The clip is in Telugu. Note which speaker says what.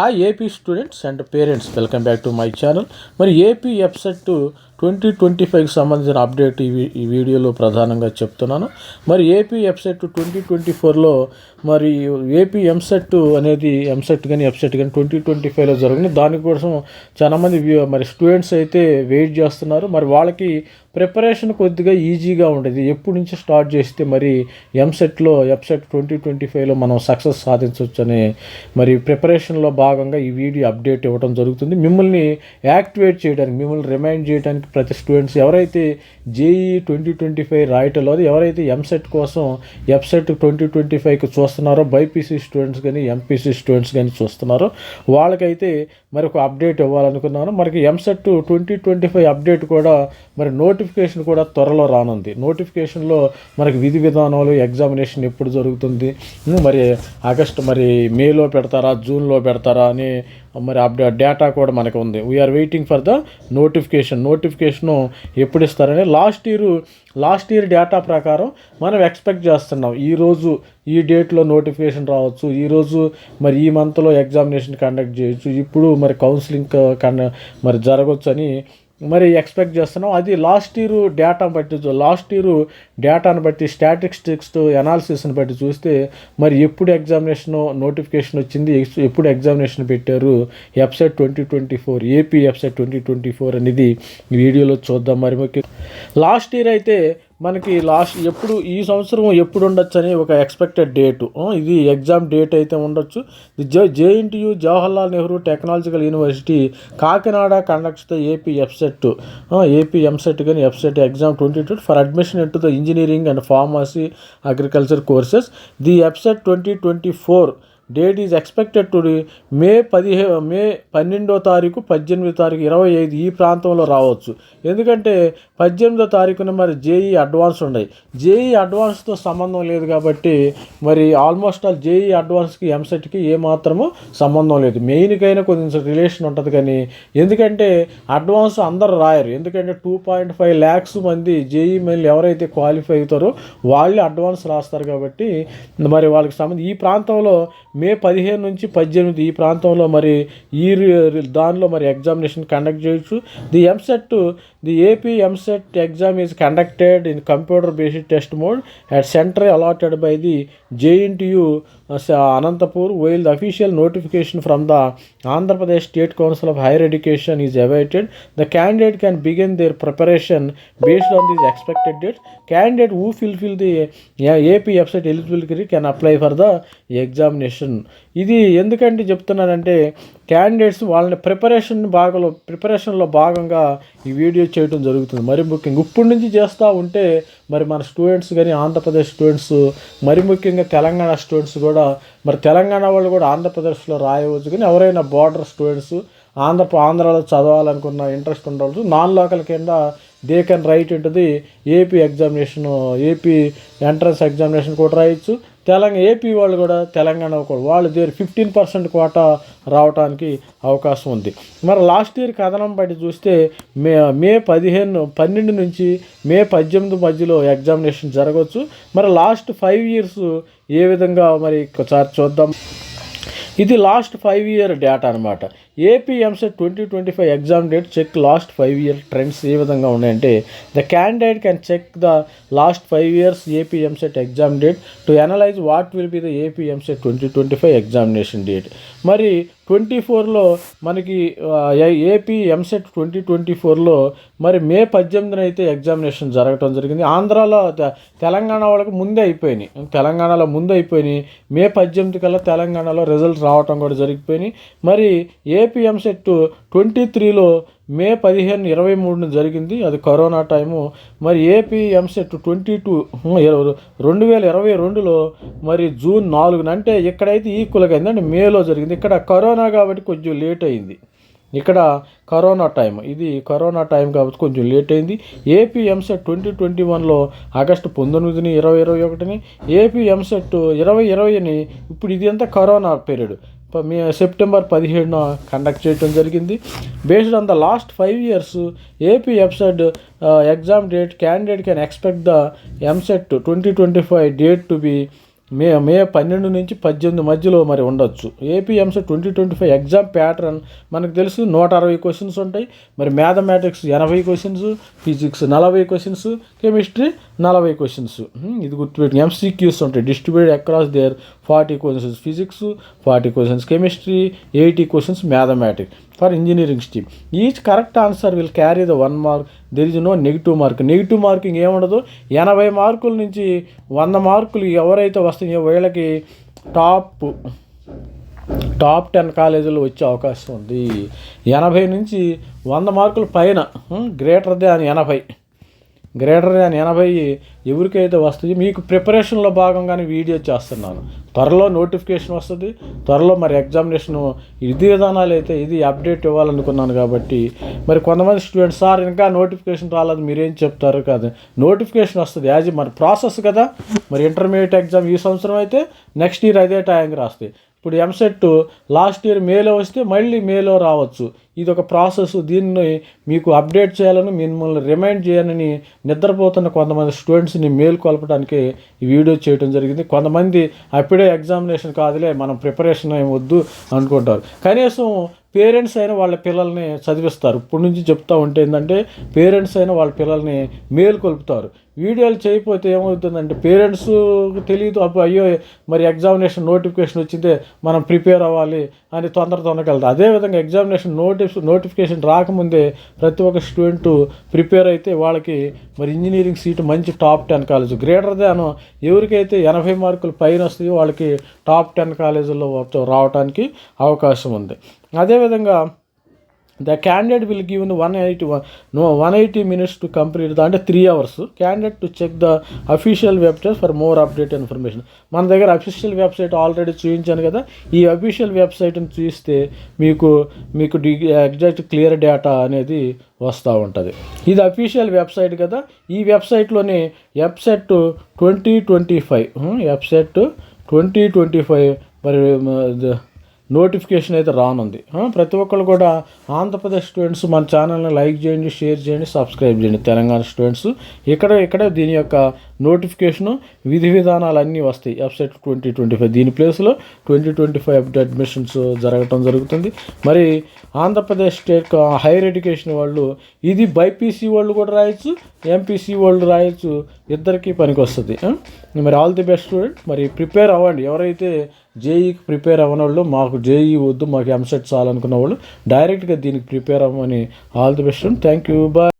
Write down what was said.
Speaker 1: Hi AP students and parents welcome back to my channel మరి ఏపీ ఎఫ్సెట్ ట్వంటీ ట్వంటీ ఫైవ్కి సంబంధించిన అప్డేట్ ఈ ఈ వీడియోలో ప్రధానంగా చెప్తున్నాను. మరి ఏపీ ఎఫ్సెట్ ట్వంటీ ట్వంటీ ఫోర్లో మరి ఏపీ ఎంసెట్ అనేది ఎంసెట్ కానీ ఎఫ్సెట్ కానీ ట్వంటీ ట్వంటీ ఫైవ్లో జరిగింది దానికోసం చాలామంది మరి స్టూడెంట్స్ అయితే వెయిట్ చేస్తున్నారు. మరి వాళ్ళకి ప్రిపరేషన్ కొద్దిగా ఈజీగా ఉండేది. ఎప్పటి నుంచి స్టార్ట్ చేస్తే మరి ఎంసెట్లో ఎఫ్సెట్ ట్వంటీ ట్వంటీ ఫైవ్లో మనం సక్సెస్ సాధించవచ్చు అనే మరి ప్రిపరేషన్లో భాగంగా ఈ వీడియో అప్డేట్ ఇవ్వడం జరుగుతుంది. మిమ్మల్ని యాక్టివేట్ చేయడానికి మిమ్మల్ని రిమైండ్ చేయడానికి ప్రతి స్టూడెంట్స్ ఎవరైతే జేఈ ట్వంటీ ట్వంటీ ఫైవ్ రాయటంలో ఎవరైతే ఎంసెట్ కోసం ఎఫ్సెట్ ట్వంటీ ట్వంటీ ఫైవ్కి చూస్తున్నారో బైపీసీ స్టూడెంట్స్ కానీ ఎంపీసీ స్టూడెంట్స్ కానీ చూస్తున్నారో వాళ్ళకైతే మరి ఒక అప్డేట్ ఇవ్వాలనుకున్నాను. మనకి EAMCET twenty twenty five update కూడా మరి నోటిఫికేషన్ కూడా త్వరలో రానుంది. నోటిఫికేషన్లో మనకి విధి విధానాలు ఎగ్జామినేషన్ ఎప్పుడు జరుగుతుంది? మరి ఆగస్ట్ మరి మేలో పెడతారా జూన్లో పెడతారా అని మరి అప్డేట్ డేటా కూడా మనకు ఉంది. We're waiting for the notification notification ఎప్పుడు ఇస్తారని last year last year data ప్రకారం మనం ఎక్స్పెక్ట్ చేస్తున్నాం. ఈరోజు ఈ డేట్లో నోటిఫికేషన్ రావచ్చు. ఈరోజు మరి ఈ మంత్లో ఎగ్జామినేషన్ కండక్ట్ చేయొచ్చు. ఇప్పుడు మరి కౌన్సిలింగ్ కండ మరి జరగవచ్చు అని మరి ఎక్స్పెక్ట్ చేస్తున్నాం. అది లాస్ట్ ఇయర్ డేటా బట్టి లాస్ట్ ఇయర్ డేటాను బట్టి స్టాటిస్టిక్స్ ఎనాలిసిస్ని బట్టి చూస్తే మరి ఎప్పుడు ఎగ్జామినేషన్ నోటిఫికేషన్ వచ్చింది ఎప్పుడు ఎగ్జామినేషన్ పెట్టారు EAPCET twenty twenty four AP EAPCET twenty twenty four అనేది వీడియోలో చూద్దాం మరి ముఖ్య లాస్ట్ ఇయర్ అయితే మనకి లాస్ట్ ఎప్పుడు ఈ సంవత్సరం ఎప్పుడు ఉండొచ్చు అని ఒక ఎక్స్పెక్టెడ్ డేటు ఇది ఎగ్జామ్ డేట్ అయితే ఉండొచ్చు. J JNTU Jawaharlal Nehru technological university Kakinada conducts the AP EAPCET AP EAMCET కానీ EAPCET exam twenty two for admission into the engineering and pharmacy agriculture courses the EAPCET twenty twenty four date is expected to May పదిహే May పన్నెండో తారీఖు పద్దెనిమిదో తారీఖు ఇరవై ఐదు ఈ ప్రాంతంలో రావచ్చు. ఎందుకంటే పద్దెనిమిదో తారీఖున మరి జేఈ అడ్వాన్స్ ఉన్నాయి. జేఈ అడ్వాన్స్తో సంబంధం లేదు కాబట్టి మరి ఆల్మోస్ట్ ఆల్ జేఈ అడ్వాన్స్కి ఎంసెట్కి ఏమాత్రము సంబంధం లేదు. మెయిన్కైనా కొంచెం రిలేషన్ ఉంటుంది కానీ ఎందుకంటే అడ్వాన్స్ అందరు రాయరు. ఎందుకంటే టూ పాయింట్ ఫైవ్ ల్యాక్స్ మంది జేఈ మెయిల్ ఎవరైతే క్వాలిఫై అవుతారో వాళ్ళే అడ్వాన్స్ రాస్తారు కాబట్టి మరి వాళ్ళకి సంబంధించి ఈ ప్రాంతంలో మే పదిహేను నుంచి పద్దెనిమిది ఈ ప్రాంతంలో మరి ఈ దానిలో మరి ఎగ్జామినేషన్ కండక్ట్ చేయొచ్చు. The EAMCET the AP EAMCET exam is conducted in computer based test mode at centre allotted by the JNTU Anantapur while the official notification from the Andhra Pradesh state council of higher education is awaited the candidate can begin their preparation based on these expected dates candidate who fulfil the AP website eligibility can apply for the examination ఇది ఎందుకంటే చెప్తున్నానంటే క్యాండిడేట్స్ వాళ్ళని ప్రిపరేషన్ భాగంలో ప్రిపరేషన్లో భాగంగా ఈ వీడియో చేయడం జరుగుతుంది. మరి ముఖ్యంగా ఇప్పటి నుంచి చేస్తూ ఉంటే మరి మన స్టూడెంట్స్ కానీ ఆంధ్రప్రదేశ్ స్టూడెంట్స్ మరి ముఖ్యంగా తెలంగాణ స్టూడెంట్స్ కూడా మరి తెలంగాణ వాళ్ళు కూడా ఆంధ్రప్రదేశ్లో రాయవచ్చు. కానీ ఎవరైనా బార్డర్ స్టూడెంట్స్ ఆంధ్ర ఆంధ్రాలో చదవాలనుకున్న ఇంట్రెస్ట్ ఉండవచ్చు. నాన్ లోకల్ కింద దే కెన్ రైట్ ఉంటుంది AP examination AP entrance examination కూడా రాయొచ్చు. తెలంగాణ ఏపీ వాళ్ళు కూడా తెలంగాణ కూడా వాళ్ళు దేర్ ఫిఫ్టీన్ పర్సెంట్ కోటా రావడానికి అవకాశం ఉంది. మరి లాస్ట్ ఇయర్ కథనం బట్టి చూస్తే మే మే పదిహేను పన్నెండు నుంచి మే పద్దెనిమిది మధ్యలో ఎగ్జామినేషన్ జరగవచ్చు మరి లాస్ట్ ఫైవ్ ఇయర్స్ ఏ విధంగా మరి ఒకసారి చూద్దాం. ఇది లాస్ట్ ఫైవ్ ఇయర్ డేటా అనమాట AP EAMCET twenty twenty five exam date check last five year trends ఏ విధంగా ఉన్నాయంటే the candidate can check the last five years AP EAMCET exam date to analyse what will be the AP EAMCET twenty twenty five examination date. మరి ట్వంటీ ఫోర్లో మనకి ఏపీ ఎంసెట్ ట్వంటీ ట్వంటీ ఫోర్లో మరి మే పద్దెనిమిదిన అయితే ఎగ్జామినేషన్ జరగటం జరిగింది. ఆంధ్రాలో తె- తెలంగాణ వాళ్ళకి ముందే అయిపోయినాయి. తెలంగాణలో ముందే అయిపోయినాయి. మే పద్దెనిమిది కల్లా తెలంగాణలో రిజల్ట్స్ రావటం కూడా జరిగిపోయినాయి. మరి ఏ ఏపీఎం సెట్ ట్వంటీ త్రీలో మే పదిహేను ఇరవై మూడున జరిగింది. అది కరోనా టైము. మరి ఏపీఎం సెట్ ట్వంటీ టూ రెండు వేల ఇరవై రెండులో మరి జూన్ నాలుగున అంటే ఇక్కడైతే ఈక్వల్గా అయింది అంటే మేలో జరిగింది. ఇక్కడ కరోనా కాబట్టి కొంచెం లేట్ అయింది. ఇక్కడ కరోనా టైం ఇది కరోనా టైం కాబట్టి కొంచెం లేట్ అయింది. ఏపీ ఎంసెట్ ట్వంటీ ట్వంటీ వన్లో ఆగస్టు పంతొమ్మిదిని ఇరవై ఇరవై ఒకటిని ఏపీ ఎంసెట్ ఇరవై ఇరవైని ఇప్పుడు ఇది అంతా కరోనా పీరియడ్. మే సెప్టెంబర్ పదిహేడున కండక్ట్ చేయడం జరిగింది. Based on the last five years AP EAPCET exam date candidate can expect the EAMCET twenty twenty five date to be May May పన్నెండు నుంచి పద్దెనిమిది మధ్యలో మరి ఉండొచ్చు. AP EAMCET twenty twenty five exam pattern మనకు తెలుసు నూట అరవై క్వశ్చన్స్ ఉంటాయి. మరి మ్యాథమెటిక్స్ ఎనభై క్వశ్చన్స్ ఫిజిక్స్ నలభై క్వశ్చన్స్ కెమిస్ట్రీ నలభై క్వశ్చన్స్. ఇది గుర్తుపెట్టి ఎంసీక్యూస్ ఉంటాయి. Distributed across their forty questions physics forty questions chemistry eighty questions mathematics for engineering stream each correct answer will carry the one mark there is no negative mark negative marking ఏముండదు ఎనభై మార్కుల నుంచి వంద మార్కులు ఎవరైతే వస్తాయో వీళ్ళకి టాప్ టాప్ టెన్ కాలేజీలు వచ్చే అవకాశం ఉంది. ఎనభై నుంచి వంద మార్కుల పైన hm, గ్రేటర్ దాన్ ఎనభై. గ్రేటర్ దాన్ ఎనభై ఎవరికైతే వస్తుంది మీకు ప్రిపరేషన్లో భాగంగానే వీడియో చేస్తున్నాను. త్వరలో నోటిఫికేషన్ వస్తుంది. త్వరలో మరి ఎగ్జామినేషన్ ఇది విధానాలు అయితే ఇది అప్డేట్ ఇవ్వాలనుకున్నాను కాబట్టి మరి కొంతమంది స్టూడెంట్స్ సార్ ఇంకా నోటిఫికేషన్ రాలేదు మీరేం చెప్తారు? కాదు. నోటిఫికేషన్ వస్తుంది. యాజ్ మరి ప్రాసెస్ కదా. మరి ఇంటర్మీడియట్ ఎగ్జామ్ ఈ సంవత్సరం అయితే నెక్స్ట్ ఇయర్ అదే టైంకి రాస్తాయి ఇప్పుడు ఎంసెట్ లాస్ట్ ఇయర్ మేలో వస్తే మళ్ళీ మేలో రావచ్చు. ఇది ఒక ప్రాసెస్. దీన్ని మీకు అప్డేట్ చేయాలని మిమ్మల్ని రిమైండ్ చేయాలని నిద్రపోతున్న కొంతమంది స్టూడెంట్స్ని మేల్కొల్పడానికి ఈ వీడియో చేయడం జరిగింది. కొంతమంది అప్పుడే ఎగ్జామినేషన్ కాదులే మనం ప్రిపరేషన్ ఏమి వద్దు అనుకుంటారు. కనీసం పేరెంట్స్ అయినా వాళ్ళ పిల్లల్ని చదివిస్తారు. ఇప్పటి నుంచి చెప్తా ఉంటే ఏంటంటే పేరెంట్స్ అయినా వాళ్ళ పిల్లల్ని మేలుకొల్పుతారు వీడియోలు చేయకపోతే ఏమవుతుందంటే పేరెంట్స్ తెలియదు అప్పుడు అయ్యో మరి ఎగ్జామినేషన్ నోటిఫికేషన్ వచ్చిందే మనం ప్రిపేర్ అవ్వాలి అని తొందర తొందరగా అదేవిధంగా ఎగ్జామినేషన్ నోటిఫ్ నోటిఫికేషన్ రాకముందే ప్రతి ఒక్క స్టూడెంట్ ప్రిపేర్ అయితే వాళ్ళకి మరి ఇంజనీరింగ్ సీటు మంచి top ten college. Greater than ఎవరికైతే ఎనభై మార్కులు పైన వస్తాయో వాళ్ళకి టాప్ టెన్ కాలేజీల్లో రావడానికి అవకాశం ఉంది. అదేవిధంగా the candidate will give one eighty one no one eighty minutes to complete the అంటే three hours. Candidate to check the official website for more update information. మన దగ్గర అఫీషియల్ వెబ్సైట్ ఆల్రెడీ చూపించాను కదా. ఈ అఫీషియల్ వెబ్సైట్ని చూస్తే మీకు మీకు డి ఎగ్జాక్ట్ క్లియర్ డేటా అనేది వస్తూ ఉంటుంది. ఇది అఫీషియల్ వెబ్సైట్ కదా. ఈ వెబ్సైట్లోని website twenty twenty five website twenty twenty five మరి నోటిఫికేషన్ అయితే రానుంది. ప్రతి ఒక్కరు కూడా ఆంధ్రప్రదేశ్ స్టూడెంట్స్ మన ఛానల్ని లైక్ చేయండి షేర్ చేయండి సబ్స్క్రైబ్ చేయండి. తెలంగాణ స్టూడెంట్స్ ఇక్కడ ఇక్కడ దీని యొక్క నోటిఫికేషను విధి విధానాలు అన్నీ వస్తాయి. వెబ్సైట్ ట్వంటీ ట్వంటీ ఫైవ్ దీని ప్లేస్లో ట్వంటీ ట్వంటీ ఫైవ్ అడ్మిషన్స్ జరగటం జరుగుతుంది. మరి ఆంధ్రప్రదేశ్ స్టేట్ హైయర్ ఎడ్యుకేషన్ వాళ్ళు ఇది బైపీసీ వాళ్ళు కూడా రాయొచ్చు ఎంపీసీ వాళ్ళు రాయొచ్చు ఇద్దరికీ పనికి వస్తుంది మరి ఆల్ ది బెస్ట్ స్టూడెంట్. మరి ప్రిపేర్ అవ్వండి. ఎవరైతే జేఈకి ప్రిపేర్ అవ్వని వాళ్ళు మాకు జేఈ వద్దు మాకు ఎంసెట్ చాలనుకున్న వాళ్ళు డైరెక్ట్గా దీనికి ప్రిపేర్ అవ్వమని all the best thank you bye.